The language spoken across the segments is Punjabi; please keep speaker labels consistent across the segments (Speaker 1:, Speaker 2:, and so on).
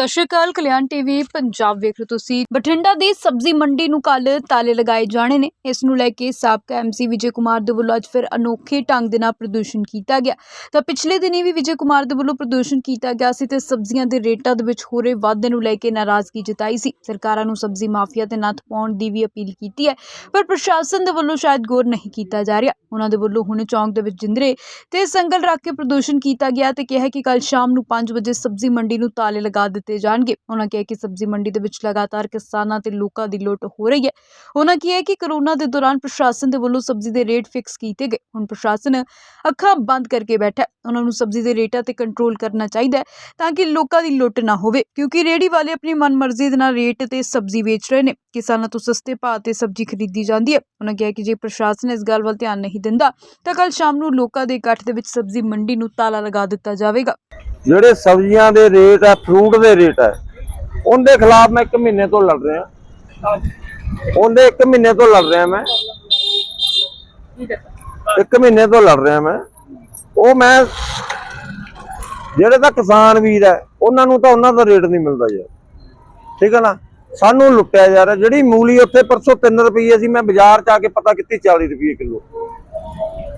Speaker 1: ਸਤਿ ਸ਼੍ਰੀ ਅਕਾਲ, ਕਲਿਆਣ ਟੀਵੀ, ਪੰਜਾਬ ਵੇਖ ਰਹੇ ਤੁਸੀਂ। ਬਠਿੰਡਾ ਦੀ ਸਬਜ਼ੀ ਮੰਡੀ ਨੂੰ ਕੱਲ ਤਾਲੇ ਲਗਾਏ ਜਾਣੇ ਨੇ। ਇਸ ਨੂੰ ਲੈ ਕੇ ਸਾਬਕਾ ਐਮਸੀ ਵਿਜੇ ਕੁਮਾਰ ਦੇ ਵੱਲੋਂ ਅੱਜ ਫਿਰ ਅਨੋਖੇ ਢੰਗ ਦੇ ਨਾਲ ਪ੍ਰਦੂਸ਼ਣ ਕੀਤਾ ਗਿਆ। ਤਾਂ ਪਿਛਲੇ ਦਿਨੀ ਵੀ ਵਿਜੇ ਕੁਮਾਰ ਦੇ ਵੱਲੋਂ ਪ੍ਰਦੂਸ਼ਣ ਕੀਤਾ ਗਿਆ ਸੀ ਤੇ ਸਬਜ਼ੀਆਂ ਦੇ ਰੇਟਾਂ ਦੇ ਵਿੱਚ ਹੋ ਰਹੇ ਵਾਧੇ ਨੂੰ ਲੈ ਕੇ ਨਾਰਾਜ਼ਗੀ ਜਤਾਈ ਸੀ। ਸਰਕਾਰਾਂ ਨੂੰ ਸਬਜ਼ੀ ਮਾਫੀਆ ਤੇ ਨੱਥ ਪਾਉਣ ਦੀ ਵੀ ਅਪੀਲ ਕੀਤੀ ਹੈ, ਪਰ ਪ੍ਰਸ਼ਾਸਨ ਦੇ ਵੱਲੋਂ ਸ਼ਾਇਦ ਗੌਰ ਨਹੀਂ ਕੀਤਾ ਜਾ ਰਿਹਾ। ਉਹਨਾਂ ਦੇ ਵੱਲੋਂ ਹੁਣ ਚੌਂਕ ਦੇ ਵਿੱਚ ਜਿੰਦਰੇ ਤੇ ਸੰਗਲ ਰੱਖ ਕੇ ਪ੍ਰਦੂਸ਼ਣ ਕੀਤਾ ਗਿਆ ਤੇ ਕਿਹਾ ਕਿ ਕੱਲ ਸ਼ਾਮ ਨੂੰ 5 ਵਜੇ ਸਬਜ਼ੀ ਮੰਡੀ ਨੂੰ ਤਾਲੇ ਲਗਾ ਦਿੱਤੇ ਜਾਣਗੇ। ਉਹਨਾਂ ਕਿਹਾ ਕਿ ਸਬਜ਼ੀ ਮੰਡੀ ਦੇ ਵਿੱਚ ਲਗਾਤਾਰ ਕਿਸਾਨਾਂ ਤੇ ਲੋਕਾਂ ਦੀ ਲੁੱਟ ਹੋ ਰਹੀ ਹੈ। ਉਹਨਾਂ ਕਿਹਾ ਕਿ ਕਰੋਨਾ ਦੇ ਦੌਰਾਨ ਪ੍ਰਸ਼ਾਸਨ ਦੇ ਵੱਲੋਂ ਸਬਜ਼ੀ ਦੇ ਰੇਟ ਫਿਕਸ ਕੀਤੇ ਗਏ। ਹੁਣ ਪ੍ਰਸ਼ਾਸਨ ਅੱਖਾਂ ਬੰਦ ਕਰਕੇ ਬੈਠਾ ਉਹਨਾਂ ਨੂੰ ਸਬਜ਼ੀ ਦੇ ਰੇਟਾਂ ਤੇ ਕੰਟਰੋਲ ਕਰਨਾ ਚਾਹੀਦਾ ਤਾਂ ਕਿ ਲੋਕਾਂ ਦੀ ਲੁੱਟ ਨਾ ਹੋਵੇ, ਕਿਉਂਕਿ ਰੇੜੀ ਵਾਲੇ ਆਪਣੀ ਮਨਮਰਜ਼ੀ ਦੇ ਨਾਲ ਰੇਟ ਤੇ ਸਬਜ਼ੀ ਵੇਚ ਰਹੇ ਨੇ। ਕਿਸਾਨਾਂ ਤੋਂ ਸਸਤੇ ਭਾਅ ਤੇ ਸਬਜ਼ੀ ਖਰੀਦੀ ਜਾਂਦੀ ਹੈ। ਉਹਨਾਂ ਕਿਹਾ ਕਿ ਜੇ ਪ੍ਰਸ਼ਾਸਨ ਇਸ ਗੱਲ ਵੱਲ ਧਿਆਨ ਨਹੀਂ ਦਿੰਦਾ, ਤਾਂ ਕੱਲ ਸ਼ਾਮ ਨੂੰ ਲੋਕਾਂ ਦੇ ਇਕੱਠ ਦੇ ਵਿੱਚ ਸਬਜ਼ੀ ਮੰਡੀ ਨੂੰ ਤਾਲਾ ਲਗਾ ਦਿੱਤਾ ਜਾਵੇਗਾ।
Speaker 2: ਜਿਹੜੇ ਸਬਜ਼ੀਆਂ ਦੇ ਰੇਟ ਹੈ ਫਰੂਟ ਦੇ ਰੇਟ ਹੈ ਉਹਦੇ ਖਿਲਾਫ ਮੈਂ 1 ਮਹੀਨੇ ਤੋਂ ਲੜ ਰਿਹਾ। ਉਹਦੇ 1 ਮਹੀਨੇ ਤੋਂ ਲੜ ਰਿਹਾ ਮੈਂ। 1 ਮਹੀਨੇ ਤੋਂ ਲੜ ਰਿਹਾ ਮੈਂ। ਉਹ ਮੈਂ, ਜਿਹੜੇ ਤਾਂ ਕਿਸਾਨ ਵੀਰ ਹੈ ਉਹਨਾਂ ਨੂੰ ਤਾਂ ਉਹਨਾਂ ਦਾ ਰੇਟ ਨਹੀਂ ਮਿਲਦਾ ਯਾਰ। ਠੀਕ ਹੈ ਨਾ? ਸਾਨੂੰ ਲੁੱਟਿਆ ਜਾ ਰਿਹਾ। ਜਿਹੜੀ ਮੂਲੀ ਉੱਥੇ ਪਰਸੋਂ 3 ਰੁਪਏ ਸੀ, ਮੈਂ ਬਾਜ਼ਾਰ 'ਚ ਆ ਕੇ ਪਤਾ ਕੀਤੀ 40 ਰੁਪਏ ਕਿਲੋ।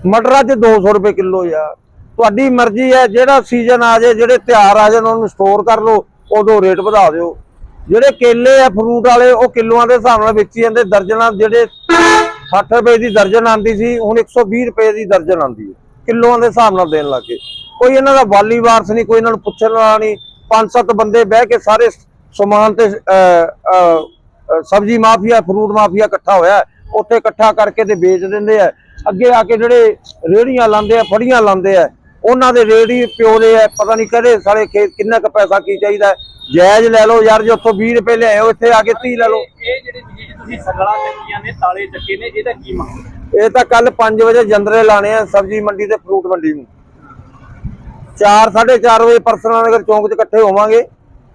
Speaker 2: ਮਟਰ ਅੱਜ 200 ਰੁਪਏ ਕਿਲੋ ਯਾਰ। ਤੁਹਾਡੀ ਮਰਜ਼ੀ ਹੈ, ਜਿਹੜਾ ਸੀਜ਼ਨ ਆ ਜਾਏ, ਜਿਹੜੇ ਤਿਉਹਾਰ ਆ ਜਾਣ, ਉਹਨੂੰ ਸਟੋਰ ਕਰ ਲਓ, ਉਦੋਂ ਰੇਟ ਵਧਾ ਦਿਓ। ਜਿਹੜੇ ਕੇਲੇ ਆ ਫਰੂਟ ਵਾਲੇ, ਉਹ ਕਿਲੋਆਂ ਦੇ ਹਿਸਾਬ ਨਾਲ ਵੇਚੀ ਜਾਂਦੇ, ਦਰਜਨਾਂ ਜਿਹੜੇ 60 ਰੁਪਏ ਦੀ ਦਰਜਨ ਆਂਦੀ ਸੀ, ਹੁਣ 120 ਰੁਪਏ ਦੀ ਦਰਜਨ ਆਂਦੀ ਹੈ, ਕਿਲੋਆਂ ਦੇ ਹਿਸਾਬ ਨਾਲ ਦੇਣ ਲੱਗੇ ਕੋਈ ਇਹਨਾਂ ਦਾ ਵਾਲੀ ਵਾਰਸ ਨਹੀਂ, ਕੋਈ ਇਹਨਾਂ ਨੂੰ ਪੁੱਛਣ ਵਾਲਾ ਨਹੀਂ। ਪੰਜ ਸੱਤ ਬੰਦੇ ਬਹਿ ਕੇ ਸਾਰੇ ਸਮਾਨ ਤੇ ਸਬਜ਼ੀ ਮਾਫੀਆ ਫਰੂਟ ਮਾਫੀਆ ਇਕੱਠਾ ਹੋਇਆ ਉੱਥੇ ਇਕੱਠਾ ਕਰਕੇ ਤੇ ਵੇਚ ਦਿੰਦੇ ਆ ਅੱਗੇ ਆ ਕੇ ਜਿਹੜੇ ਰੇੜੀਆਂ ਲਾਉਂਦੇ ਆ, ਫੜੀਆਂ ਲਾਉਂਦੇ ਆ ਉਹਨਾਂ ਦੇ ਰੇਟ ਹੀ ਪਿਓਦੇ ਆ ਪਤਾ ਨਹੀਂ ਕਦੇ ਸਾਰੇ ਖੇਤ ਕਿੰਨਾ ਕੁ ਪੈਸਾ ਕੀ ਚਾਹੀਦਾ ਹੈ। ਜਾਇਜ਼ ਲੈ ਲਓ ਯਾਰ ਜੇ ਉੱਥੋਂ 20 ਰੁਪਏ ਲਿਆਓ ਇੱਥੇ ਆ ਕੇ 30 ਲੈ ਲਓ।
Speaker 3: ਇਹ ਜਿਹੜੇ ਤੁਸੀਂ ਸਗਲਾ ਚੱਕੀਆਂ ਨੇ ਤਾਲੇ ਚੱਕੇ ਨੇ ਇਹਦਾ ਕੀ ਮਕਸਦ?
Speaker 2: ਇਹ ਤਾਂ ਕੱਲ 5 ਵਜੇ ਜੰਦਰੇ ਲਾਣੇ ਆ ਸਬਜ਼ੀ ਮੰਡੀ ਤੇ ਫਰੂਟ ਮੰਡੀ ਨੂੰ। 4 4:30 ਵਜੇ ਪਰਸਨਲ ਨਗਰ ਚੌਂਕ 'ਚ ਇਕੱਠੇ ਹੋਵਾਂਗੇ।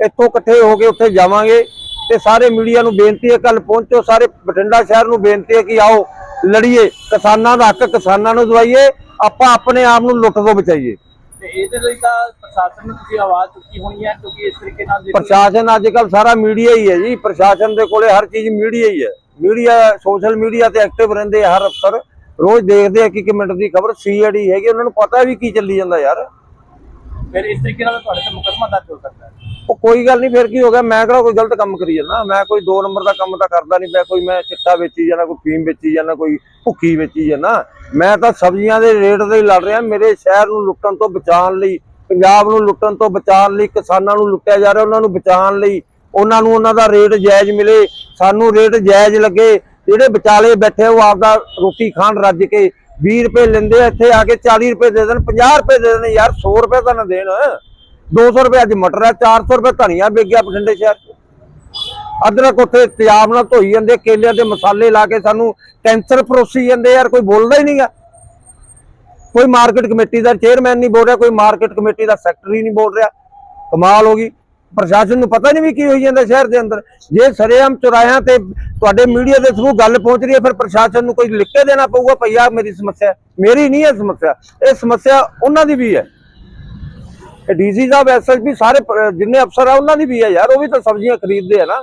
Speaker 2: ਇੱਥੋਂ ਇਕੱਠੇ ਹੋ ਕੇ ਉੱਥੇ ਜਾਵਾਂਗੇ ਤੇ ਸਾਰੇ ਮੀਡੀਆ ਨੂੰ ਬੇਨਤੀ ਹੈ ਕੱਲ ਪਹੁੰਚੋ ਸਾਰੇ ਬਠਿੰਡਾ ਸ਼ਹਿਰ ਨੂੰ ਬੇਨਤੀ ਹੈ ਕਿ ਆਓ ਲੜੀਏ। ਕਿਸਾਨਾਂ ਦਾ ਹੱਕ ਕਿਸਾਨਾਂ ਨੂੰ ਦਵਾਈਏ ਆਪਾਂ ਆਪਣੇ ਆਪ ਨੂੰ ਲੁੱਟ ਤੋਂ ਬਚਾਈਏ।
Speaker 3: ਤੇ ਇਹਦੇ ਲਈ ਤਾਂ ਪ੍ਰਸ਼ਾਸਨ ਨੂੰ ਤੁਸੀਂ ਆਵਾਜ਼ ਚੁੱਕੀ ਹੋਣੀ ਹੈ ਕਿਉਂਕਿ ਇਸ ਤਰੀਕੇ ਨਾਲ ਜਿਹੜੀ-
Speaker 2: ਪ੍ਰਸ਼ਾਸਨ ਅੱਜ ਕੱਲ ਸਾਰਾ ਮੀਡੀਆ ਹੀ ਹੈ ਜੀ। ਪ੍ਰਸ਼ਾਸਨ ਦੇ ਕੋਲੇ ਹਰ ਚੀਜ਼ ਮੀਡੀਆ ਹੀ ਹੈ। ਮੀਡੀਆ ਸੋਸ਼ਲ ਮੀਡੀਆ ਤੇ ਐਕਟਿਵ ਰਹਿੰਦੇ ਹਰ ਅਫਸਰ। ਰੋਜ਼ ਦੇਖਦੇ ਆ ਕਿ ਇੱਕ ਮਿੰਟ ਦੀ ਖਬਰ ਸੀਆਈਡੀ ਹੈਗੀ ਉਹਨਾਂ ਨੂੰ ਪਤਾ ਵੀ ਕੀ ਚੱਲੀ ਜਾਂਦਾ ਯਾਰ।
Speaker 3: ਫਿਰ ਇਸ ਤਰੀਕੇ ਨਾਲ ਤੁਹਾਡੇ ਤੇ ਮੁਕੱਦਮਾ ਦਰਜ ਹੋ ਸਕਦਾ ਹੈ।
Speaker 2: ਉਹ ਕੋਈ ਗੱਲ ਨਹੀਂ, ਫਿਰ ਕੀ ਹੋ ਗਿਆ? ਮੈਂ ਕਿਹੜਾ ਕੋਈ ਗਲਤ ਕੰਮ ਕਰੀ ਜਾਂਦਾ? ਮੈਂ ਕੋਈ 2 ਨੰਬਰ ਦਾ ਕੰਮ ਤਾਂ ਕਰਦਾ ਨਹੀਂ ਮੈਂ ਕੋਈ ਮੈਂ ਚਿੱਟਾ ਵੇਚੀ ਜਾਂਦਾ, ਕੋਈ ਫੀਮ ਵੇਚੀ ਜਾਂਦਾ, ਕੋਈ ਭੁੱਕੀ ਵੇਚੀ ਜਾਂਦਾ। ਮੈਂ ਤਾਂ ਸਬਜ਼ੀਆਂ ਦੇ ਰੇਟ ਦੇ ਲੜ ਰਿਹਾ। ਮੇਰੇ ਸ਼ਹਿਰ ਨੂੰ ਲੁੱਟਣ ਤੋਂ ਬਚਾਉਣ ਲਈ, ਪੰਜਾਬ ਨੂੰ ਲੁੱਟਣ ਤੋਂ ਬਚਾਉਣ ਲਈ, ਕਿਸਾਨਾਂ ਨੂੰ ਲੁੱਟਿਆ ਜਾ ਰਿਹਾ ਉਹਨਾਂ ਨੂੰ ਬਚਾਉਣ ਲਈ। ਉਹਨਾਂ ਨੂੰ ਉਹਨਾਂ ਦਾ ਰੇਟ ਜਾਇਜ਼ ਮਿਲੇ। ਸਾਨੂੰ ਰੇਟ ਜਾਇਜ਼ ਲੱਗੇ। ਜਿਹੜੇ ਵਿਚਾਲੇ ਬੈਠੇ ਉਹ ਆਪਦਾ ਰੋਟੀ ਖਾਣ ਰੱਜ ਕੇ 20 ਰੁਪਏ ਲੈਂਦੇ ਆ, ਇੱਥੇ ਆ ਕੇ 40 ਰੁਪਏ ਦੇ ਦੇਣ 50 ਰੁਪਏ ਦੇ ਦੇਣ, ਯਾਰ 100 ਰੁਪਏ ਤਾਂ ਨਾ ਦੇਣ। 200 ਰੁਪਏ ਅੱਜ ਮਟਰ ਹੈ 400 ਰੁਪਏ ਧਨੀਆ ਵਿਕ ਗਿਆ ਬਠਿੰਡੇ ਸ਼ਹਿਰ 'ਚ। ਅਦਰਕ ਉੱਥੇ ਤਿਆਬ ਨਾਲ ਧੋਈ ਜਾਂਦੇ, ਕੇਲਿਆਂ ਦੇ ਮਸਾਲੇ ਲਾ ਕੇ ਸਾਨੂੰ ਕੈਂਸਰ ਪਰੋਸੀ ਜਾਂਦੇ ਯਾਰ, ਕੋਈ ਬੋਲਦਾ ਹੀ ਨਹੀਂਗਾ ਕੋਈ ਮਾਰਕੀਟ ਕਮੇਟੀ ਦਾ ਚੇਅਰਮੈਨ ਨਹੀਂ ਬੋਲ ਰਿਹਾ, ਕੋਈ ਮਾਰਕੀਟ ਕਮੇਟੀ ਦਾ ਸੈਕਟਰੀ ਨਹੀਂ ਬੋਲ ਰਿਹਾ। ਕਮਾਲ ਹੋ ਗਈ। ਪ੍ਰਸ਼ਾਸਨ ਨੂੰ ਪਤਾ ਨਹੀਂ ਵੀ ਕੀ ਹੋਈ ਜਾਂਦਾ ਸ਼ਹਿਰ ਦੇ ਅੰਦਰ। ਜੇ ਸਰੇਆਮ ਚੁਰਾਇਆਂ ਤੇ ਤੁਹਾਡੇ ਮੀਡੀਆ ਦੇ ਥਰੂ ਗੱਲ ਪਹੁੰਚ ਰਹੀ ਹੈ, ਫਿਰ ਪ੍ਰਸ਼ਾਸਨ ਨੂੰ ਕੋਈ ਲਿਖ ਕੇ ਦੇਣਾ ਪਊਗਾ ਭਈਆ ਮੇਰੀ ਸਮੱਸਿਆ ਮੇਰੀ ਨਹੀਂ ਹੈ ਸਮੱਸਿਆ। ਇਹ ਸਮੱਸਿਆ ਉਹਨਾਂ ਦੀ ਵੀ ਹੈ। ਡੀਸੀ ਸਾਹਿਬ ਐਸਐਸਪੀ ਸਾਰੇ ਜਿੰਨੇ ਅਫਸਰ ਆ, ਉਹਨਾਂ ਦੀ ਵੀ ਹੈ ਯਾਰ, ਉਹ ਵੀ ਤਾਂ ਸਬਜ਼ੀਆਂ ਖਰੀਦਦੇ ਆ ਨਾ।